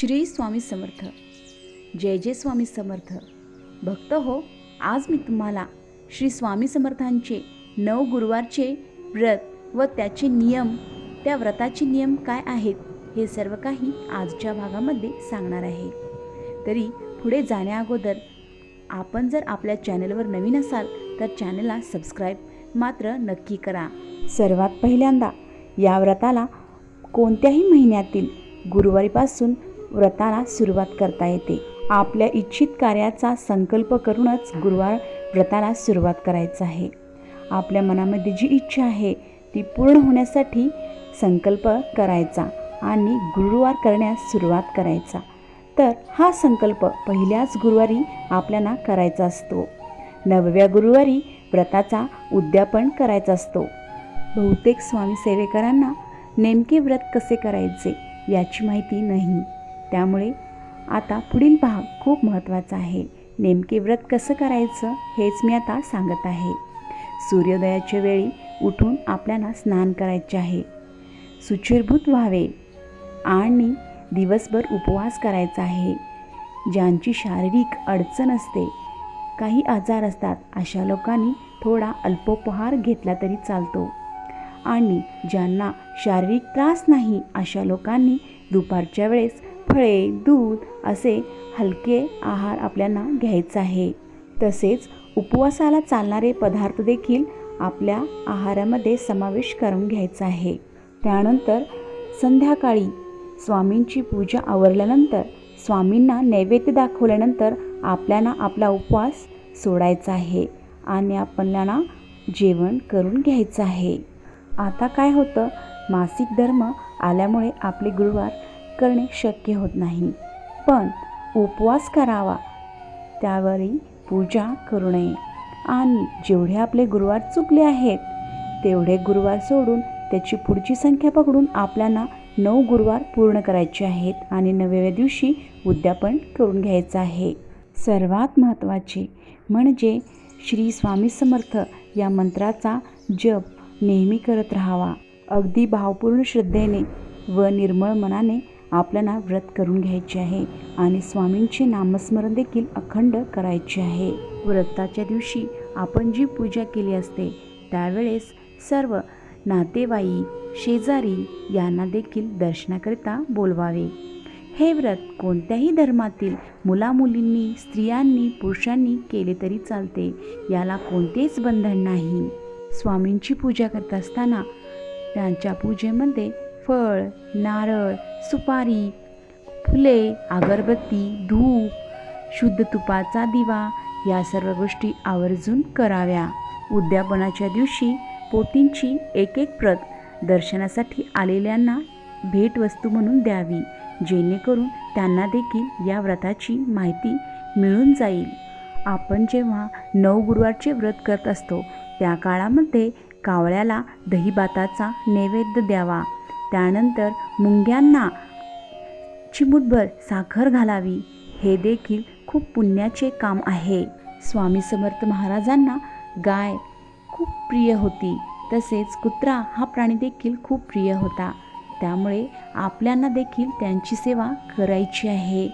श्री स्वामी समर्थ. जय जय स्वामी समर्थ. भक्त हो आज मी तुम्हाला श्री स्वामी समर्थांचे नऊ गुरुवारचे व्रत व त्याचे नियम त्या व्रताचे नियम काय आहेत हे सर्व काही आजच्या भागामध्ये सांगणार आहे. तरी पुढे जाण्याअगोदर आपण जर आपल्या चॅनलवर नवीन असाल तर चॅनलला सबस्क्राईब मात्र नक्की करा. सर्वात पहिल्यांदा या व्रताला कोणत्याही महिन्यातील गुरुवारीपासून व्रताला सुरुवात करता येते. आपल्या इच्छित कार्याचा संकल्प करूनच गुरुवार व्रताला सुरुवात करायचं आहे. आपल्या मनामध्ये जी इच्छा आहे ती पूर्ण होण्यासाठी संकल्प करायचा आणि गुरुवार करण्यास सुरुवात करायचा. तर हा संकल्प पहिल्याच गुरुवारी आपल्याला करायचा असतो. नवव्या गुरुवारी व्रताचा उद्यापन करायचा असतो. बहुतेक स्वामी सेवेकरांना नेमके व्रत कसे करायचे याची माहिती नाही. त्यामुळे आता पुढील भाग खूप महत्त्वाचा आहे. नेमके व्रत कसं करायचं हेच मी आता सांगत आहे. सूर्योदयाच्या वेळी उठून आपल्याला स्नान करायचे आहे. सुचिरभूत व्हावे. आणि दिवसभर उपवास करायचा आहे. ज्यांची शारीरिक अडचण असते काही आजार असतात अशा लोकांनी थोडा अल्पोपहार घेतला तरी चालतो. आणि ज्यांना शारीरिक त्रास नाही अशा लोकांनी दुपारच्या वेळेस फळे दूध असे हलके आहार आपल्याला घ्यायचा आहे. तसेच उपवासाला चालणारे पदार्थ देखील आपल्या आहारामध्ये समावेश करून घ्यायचा आहे. त्यानंतर संध्याकाळी स्वामींची पूजा आवरल्यानंतर स्वामींना नैवेद्य दाखवल्यानंतर आपल्याला आपला उपवास सोडायचा आहे आणि आपल्याला जेवण करून घ्यायचं आहे. आता काय होतं? मासिक धर्म आल्यामुळे आपले गुरुवार करणे शक्य होत नाही. पण उपवास करावा. त्यावेळी पूजा करू नये. आणि जेवढे आपले गुरुवार चुकले आहेत तेवढे गुरुवार सोडून त्याची पुढची संख्या पकडून आपल्याला नऊ गुरुवार पूर्ण करायचे आहेत आणि नवव्या दिवशी उद्यापन करून घ्यायचं आहे. सर्वात महत्त्वाचे म्हणजे श्री स्वामी समर्थ या मंत्राचा जप नेहमी करत राहावा. अगदी भावपूर्ण श्रद्धेने व निर्मळ मनाने आपल्याला व्रत करून घ्यायचे आहे आणि स्वामींचे नामस्मरण देखील अखंड करायचे आहे. व्रताच्या दिवशी आपण जी पूजा केली असते त्यावेळेस सर्व नातेवाईक शेजारी यांना देखील दर्शनाकरिता बोलवावे. हे व्रत कोणत्याही धर्मातील मुलामुलींनी स्त्रियांनी पुरुषांनी केले तरी चालते याला कोणतेच बंधन नाही. स्वामींची पूजा करत असताना त्यांच्या पूजेमध्ये फळ नारळ सुपारी फुले अगरबत्ती धूप शुद्ध तुपाचा दिवा या सर्व गोष्टी आवर्जून कराव्या. उद्यापनाच्या दिवशी पोतींची एक एक प्रत दर्शनासाठी आलेल्यांना भेटवस्तू म्हणून द्यावी जेणेकरून त्यांना देखील या व्रताची माहिती मिळून जाईल. आपण जेव्हा नऊ गुरुवारचे व्रत करत असतो त्या काळामध्ये कावळ्याला दहीभाताचा नैवेद्य द्यावा. त्यानंतर मुंग्यांना चिमूटभर साखर घालावी. हे देखील खूप पुण्याचे काम आहे. स्वामी समर्थ महाराजांना गाय खूप प्रिय होती. तसेच कुत्रा हा प्राणी देखील खूप प्रिय होता. त्यामुळे आपल्यांना देखील त्यांची सेवा करायची आहे.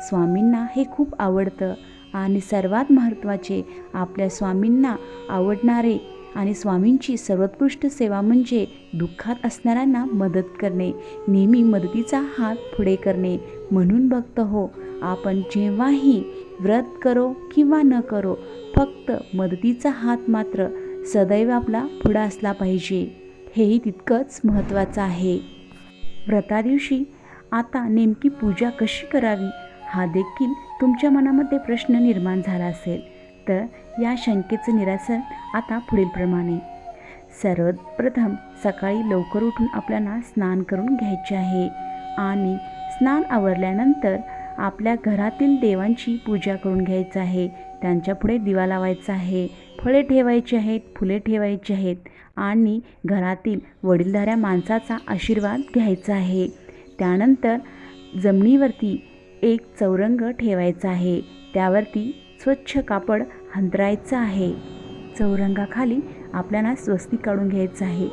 स्वामींना हे खूप आवडतं. आणि सर्वात महत्त्वाचे आपल्या स्वामींना आवडणारे आणि स्वामींची सर्वोत्कृष्ट सेवा म्हणजे दुःखात असणाऱ्यांना मदत करणे. नेहमी मदतीचा हात पुढे करणे. म्हणून भक्त हो आपण जेव्हाही व्रत करो किंवा न करो फक्त मदतीचा हात मात्र सदैव आपला पुढं असला पाहिजे. हेही तितकंच महत्त्वाचं आहे. व्रता दिवशी आता नेमकी पूजा कशी करावी? हा देखील तुमच्या मनामध्ये प्रश्न निर्माण झाला असेल. तर या शंकेचं निरासन आता पुढीलप्रमाणे सर्वप्रथम सकाळी लवकर उठून आपल्याला स्नान करून घ्यायचे आहे आणि स्नान आवरल्यानंतर आपल्या घरातील देवांची पूजा करून घ्यायचं आहे. त्यांच्यापुढे दिवा लावायचा आहे फळे ठेवायची आहेत फुले ठेवायची आहेत आणि घरातील वडीलधाऱ्या माणसाचा आशीर्वाद घ्यायचा आहे. त्यानंतर जमिनीवरती एक चौरंग ठेवायचा आहे. त्यावरती स्वच्छ कापड हंतरायचं आहे. चौरंगाखाली आपल्याला स्वस्ती काढून घ्यायचं आहे.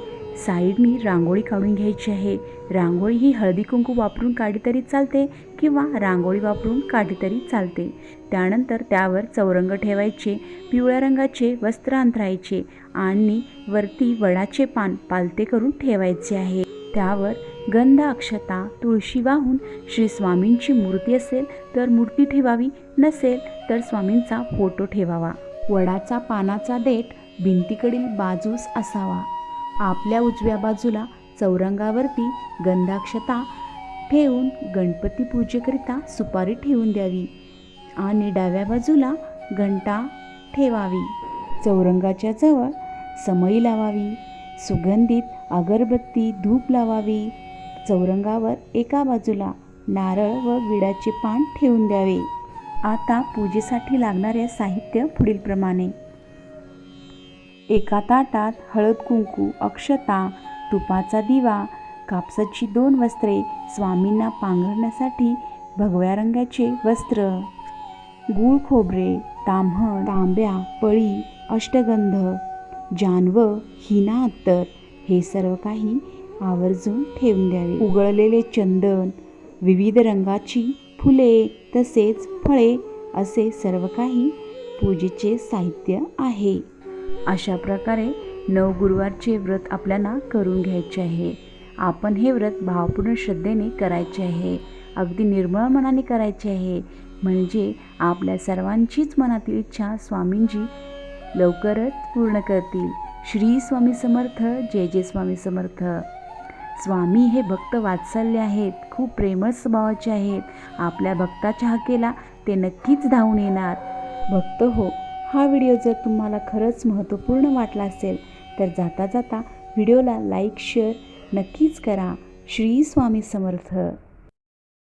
साईडनी रांगोळी काढून घ्यायची आहे. रांगोळी ही हळदी कुंकू वापरून काढली तरी चालते किंवा रांगोळी वापरून काढली तरी चालते. त्यानंतर त्यावर चौरंग ठेवायचे पिवळ्या रंगाचे वस्त्र अंतरायचे आणि वरती वडाचे पान पालते करून ठेवायचे आहे. त्यावर गंध अक्षता तुळशी वाहून श्री स्वामींची मूर्ती असेल तर मूर्ती ठेवावी नसेल तर स्वामींचा फोटो ठेवावा. वडाचा पानाचा देठ भिंतीकडील बाजूस असावा. आपल्या उजव्या बाजूला चौरंगावरती गंधाक्षता ठेवून गणपती पूजेकरिता सुपारी ठेवून द्यावी आणि डाव्या बाजूला घंटा ठेवावी. चौरंगाच्या जवळ समई लावावी. सुगंधित अगरबत्ती धूप लावावी. चौरंगावर एका बाजूला नारळ व विडाचे पान ठेवून द्यावे. आता पूजेसाठी लागणारे साहित्य पुढीलप्रमाणे एका ताटात हळद कुंकू अक्षता तुपाचा दिवा कापसाची दोन वस्त्रे स्वामींना पांघरण्यासाठी भगव्या रंगाचे वस्त्र गूळ खोबरे ताम्ह तांब्या पळी अष्टगंध जानव हिना अत्तर हे सर्व काही आवर्जून ठेवून द्यावे. उगळलेले चंदन विविध रंगाची फुले तसेच फळे असे सर्व काही पूजेचे साहित्य आहे. अशा प्रकारे नवगुरुवारचे व्रत आपल्याला करून घ्यायचे आहे. आपण हे व्रत भावपूर्ण श्रद्धेने करायचे आहे. अगदी निर्मळ मनाने करायचे आहे. म्हणजे आपल्या सर्वांचीच मनातील इच्छा स्वामींजी लवकरच पूर्ण करतील. श्री स्वामी समर्थ जय जय स्वामी समर्थ. स्वामी हे भक्त वात्सल्य आहेत खूप प्रेमळ स्वभावाचे आहेत. आपल्या भक्ताच्या हाकेला ते नक्कीच धावून येणार. भक्त हो हा व्हिडिओ जर तुम्हाला खरंच महत्त्वपूर्ण वाटला असेल तर जाता जाता व्हिडिओला लाईक शेअर नक्कीच करा. श्री स्वामी समर्थ.